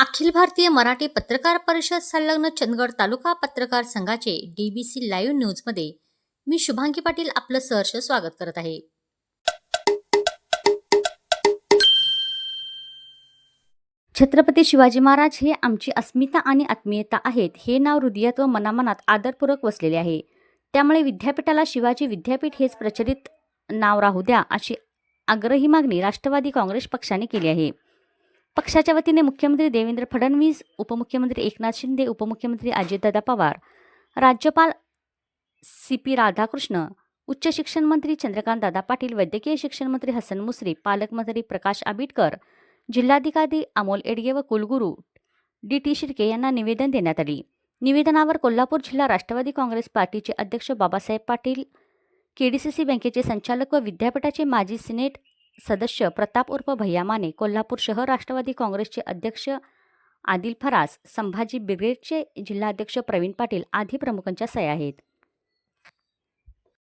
अखिल भारतीय मराठी पत्रकार परिषद संलग्न चंदगड तालुका पत्रकार संघाचे डीबीसी लाईव्ह न्यूजमध्ये मी शुभांगी पाटील आपलं सहर्ष स्वागत करत आहे. छत्रपती शिवाजी महाराज हे आमची अस्मिता आणि आत्मीयता आहेत हे नाव हृदयात व मनामनात आदरपूर्वक वसलेले आहे. त्यामुळे विद्यापीठाला शिवाजी विद्यापीठ हेच प्रचलित नाव राहू द्या अशी आग्रही मागणी राष्ट्रवादी काँग्रेस पक्षाने केली आहे. पक्षाच्या वतीने मुख्यमंत्री देवेंद्र फडणवीस उपमुख्यमंत्री एकनाथ शिंदे उपमुख्यमंत्री अजितदादा पवार राज्यपाल सी पी राधाकृष्ण उच्च शिक्षण मंत्री चंद्रकांत दादा पाटील वैद्यकीय शिक्षण मंत्री हसन मुसरी पालकमंत्री प्रकाश आंबेडकर जिल्हाधिकारी अमोल एडगे व कुलगुरू डी टी शिर्के यांना निवेदन देण्यात आले. निवेदनावर कोल्हापूर जिल्हा राष्ट्रवादी काँग्रेस पार्टीचे अध्यक्ष बाबासाहेब पाटील केडीसीसी बँकेचे संचालक व विद्यापीठाचे माजी सिनेट सदस्य प्रताप उर्फ भैया माने कोल्हापूर शहर राष्ट्रवादी काँग्रेसचे अध्यक्ष आदिल फरास संभाजी ब्रिगेडचे जिल्हाध्यक्ष प्रवीण पाटील आदी प्रमुखांच्या सह्या आहेत.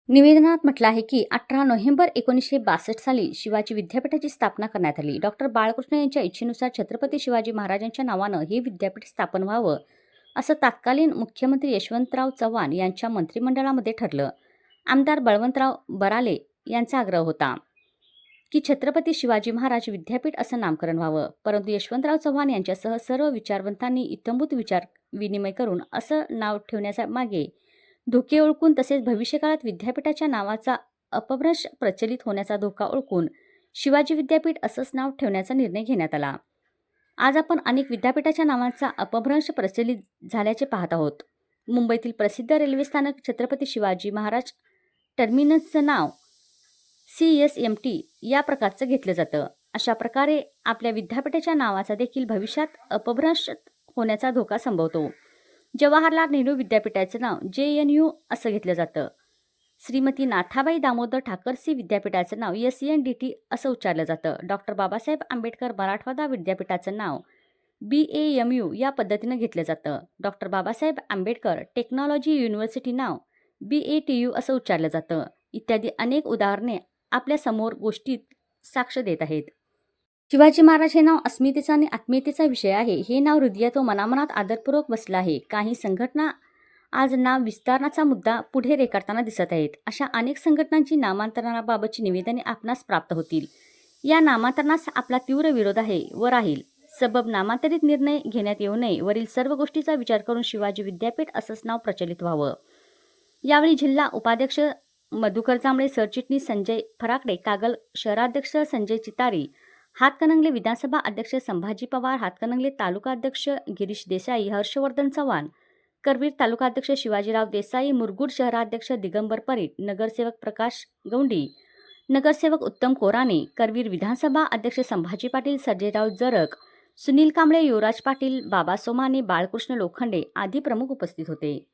निवेदनात म्हटलं आहे की अठरा नोव्हेंबर एकोणीसशे बासष्ट साली शिवाजी विद्यापीठाची स्थापना करण्यात आली. डॉक्टर बाळकृष्ण यांच्या इच्छेनुसार छत्रपती शिवाजी महाराजांच्या नावानं हे विद्यापीठ स्थापन व्हावं असं तत्कालीन मुख्यमंत्री यशवंतराव चव्हाण यांच्या मंत्रिमंडळामध्ये ठरलं. आमदार बळवंतराव बराले यांचा आग्रह होता. की छत्रपती शिवाजी महाराज विद्यापीठ असं नामकरण व्हावं. परंतु यशवंतराव चव्हाण यांच्यासह सर्व विचारवंतांनी इत्तंभूत विचार विनिमय करून असं नाव ठेवण्याच्या मागे धोके ओळखून तसेच भविष्यकाळात विद्यापीठाच्या नावाचा अपभ्रंश प्रचलित होण्याचा धोका ओळखून शिवाजी विद्यापीठ असंच नाव ठेवण्याचा निर्णय घेण्यात आला. आज आपण अनेक विद्यापीठाच्या नावांचा अपभ्रंश प्रचलित झाल्याचे पाहत आहोत. मुंबईतील प्रसिद्ध रेल्वे स्थानक छत्रपती शिवाजी महाराज टर्मिनसचं नाव सी एस एम टी या प्रकारचं घेतलं जातं. अशा प्रकारे आपल्या विद्यापीठाच्या नावाचा देखील भविष्यात अपभ्रंश होण्याचा धोका संभवतो. जवाहरलाल नेहरू विद्यापीठाचं नाव जे एन यू असं घेतलं जातं. श्रीमती नाथाबाई दामोदर ठाकरसी विद्यापीठाचं नाव एस एन डी टी असं उच्चारलं जातं. डॉक्टर बाबासाहेब आंबेडकर मराठवाडा विद्यापीठाचं नाव बी ए एम यू या पद्धतीनं घेतलं जातं. Doctor Babasaheb Ambedkar technology university now B A T U असं उच्चारलं जातं. इत्यादी अनेक उदाहरणे आपल्यासमोर गोष्टीत साक्ष देत आहेत. शिवाजी महाराज हे नाव अस्मितेचा आणि आत्मीयतेचा विषय आहे. हे नाव हृदयात व मनामनात आदरपूर्वक बसलं आहे. काही संघटना आज नाव विस्तारणाचा मुद्दा पुढे रेखाटताना दिसत आहेत. अशा अनेक संघटनांची नामांतरणाबाबतची निवेदने आपणास प्राप्त होतील. या नामांतरणास आपला तीव्र विरोध आहे व राहील. सबब नामांतरित निर्णय घेण्यात येऊ नये. वरील सर्व गोष्टीचा विचार करून शिवाजी विद्यापीठ असंच नाव प्रचलित व्हावं. यावेळी जिल्हा उपाध्यक्ष मधुकर जांभळे सरचिटणीस संजय फराकडे कागल शहराध्यक्ष संजय चितारी हातकणंगले विधानसभा अध्यक्ष संभाजी पवार हातकणंगले तालुका अध्यक्ष गिरीश देसाई हर्षवर्धन चव्हाण करवीर तालुका अध्यक्ष शिवाजीराव देसाई मुरगुड शहराध्यक्ष दिगंबर परीट नगरसेवक प्रकाश गौंडी नगरसेवक उत्तम कोराणे करवीर विधानसभा अध्यक्ष संभाजी पाटील सर्जेराव जरक सुनील कांबळे युवराज पाटील बाबा सोमाने बाळकृष्ण लोखंडे आदी प्रमुख उपस्थित होते.